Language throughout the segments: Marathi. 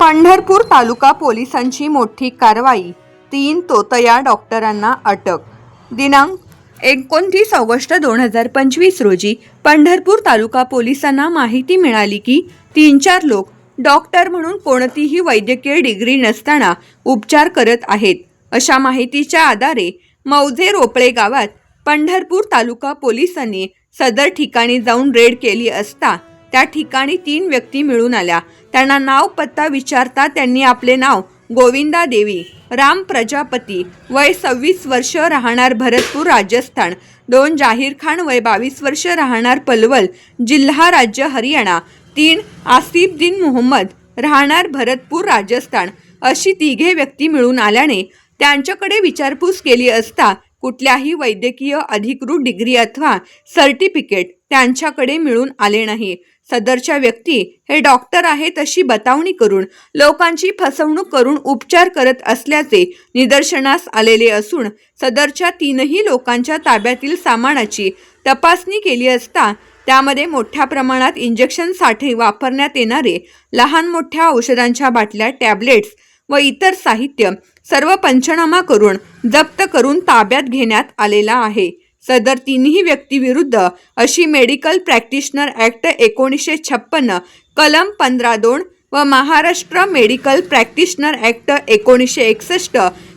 पंढरपूर तालुका पोलिसांची मोठी कारवाई. तीन तोतया डॉक्टरांना अटक. दिनांक एकोणतीस ऑगस्ट दोन हजार पंचवीस रोजी पंढरपूर तालुका पोलिसांना माहिती मिळाली की तीन चार लोक डॉक्टर म्हणून कोणतीही वैद्यकीय डिग्री नसताना उपचार करत आहेत. अशा माहितीच्या आधारे मौजे रोपळे गावात पंढरपूर तालुका पोलिसांनी सदर ठिकाणी जाऊन रेड केली असता त्या ठिकाणी तीन व्यक्ती मिळून आल्या. त्यांना नाव पत्ता विचारता त्यांनी आपले नाव गोविंदा देवी राम प्रजापती वय सव्वीस वर्ष राहणार भरतपूर राजस्थान दोन जाहीर खान वय बावीस वर्ष राहणार पलवल जिल्हा राज्य हरियाणा तीन आसिफ दिन मोहम्मद राहणार भरतपूर राजस्थान अशी तिघे व्यक्ती मिळून आल्याने त्यांच्याकडे विचारपूस केली असता कुठल्याही वैद्यकीय अधिकृत डिग्री अथवा सर्टिफिकेट त्यांच्याकडे मिळून आले नाही. सदरच्या व्यक्ती हे डॉक्टर आहेत अशी बतावणी करून लोकांची फसवणूक करून उपचार करत असल्याचे निदर्शनास आलेले असून सदरच्या तीनही लोकांच्या ताब्यातील सामानाची तपासणी केली असता त्यामध्ये मोठ्या प्रमाणात इंजेक्शनसाठी वापरण्यात येणारे लहान मोठ्या औषधांच्या बाटल्या टॅबलेट्स व इतर साहित्य सर्व पंचनामा करून जप्त करून ताब्यात घेण्यात आलेला आहे. सदर तिन्ही व्यक्तीविरुद्ध अशी मेडिकल प्रॅक्टिशनर ॲक्ट एकोणीसशे छप्पन्न कलम पंधरा दोन व महाराष्ट्र मेडिकल प्रॅक्टिशनर ॲक्ट एकोणीसशे एकसष्ट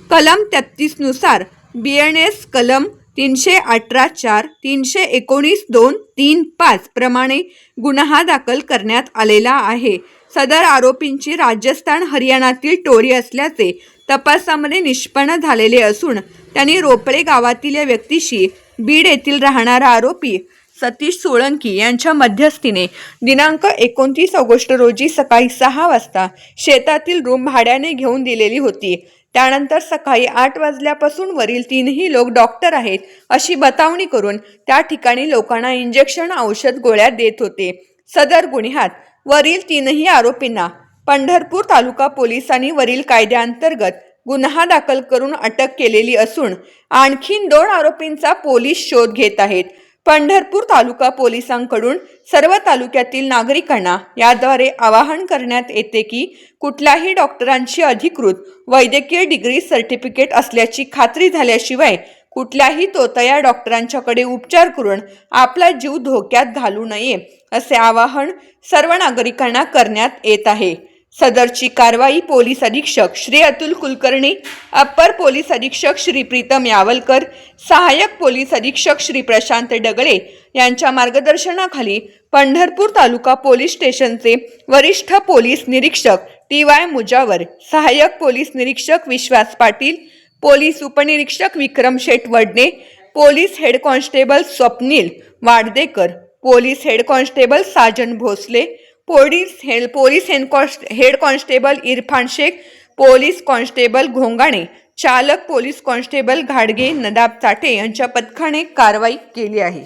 कलम तेहतीसनुसार बी एन एस कलम तीनशे अठरा चार तीनशे एकोणीस दोन तीन पाच प्रमाणे गुन्हा दाखल करण्यात आलेला आहे. सदर आरोपींची राजस्थान हरियाणातील टोरी असल्याचे तपासामध्ये निष्पन्न झालेले असून त्यांनी रोपळे गावातील या व्यक्तीशी बीड येथील राहणारा आरोपी सतीश सोळंकी यांच्या मध्यस्थीने दिनांक एकोणतीस ऑगस्ट रोजी सकाळी सहा वाजता शेतातील रूम भाड्याने घेऊन दिलेली होती. त्यानंतर सकाळी आठ वाजल्यापासून वरील तीनही लोक डॉक्टर आहेत अशी बतावणी करून त्या ठिकाणी लोकांना इंजेक्शन औषध गोळ्या देत होते. सदर गुन्ह्यात वरील तीनही आरोपींना पंढरपूर तालुका पोलिसांनी वरील कायद्याअंतर्गत गुन्हा दाखल करून अटक केलेली असून आणखीन दोन आरोपींचा पोलीस शोध घेत आहेत. पंढरपूर तालुका पोलिसांकडून सर्व तालुक्यातील नागरिकांना याद्वारे आवाहन करण्यात येते की कुठल्याही डॉक्टरांची अधिकृत वैद्यकीय डिग्री सर्टिफिकेट असल्याची खात्री झाल्याशिवाय कुठल्याही तोतया डॉक्टरांच्याकडे उपचार करून आपला जीव धोक्यात घालू नये असे आवाहन सर्व नागरिकांना करण्यात येत आहे. सदरची कारवाई पोलीस अधीक्षक श्री अतुल कुलकर्णी अप्पर पोलीस अधीक्षक श्री प्रीतम यावलकर सहाय्यक पोलीस अधीक्षक श्री प्रशांत डगळे यांच्या मार्गदर्शनाखाली पंढरपूर तालुका पोलीस स्टेशनचे वरिष्ठ पोलीस निरीक्षक टी वाय मुजावर सहाय्यक पोलीस निरीक्षक विश्वास पाटील पोलीस उपनिरीक्षक Vikram Sheth Wadne police head constable Swapnil Wadadekar police head constable Sajan Bhosale police head police head constable head constable Irfan Shaikh police constable Ghongane चालक पोलीस कॉन्स्टेबल घाडगे नदाब साठे यांच्या पथकाने कारवाई केली आहे.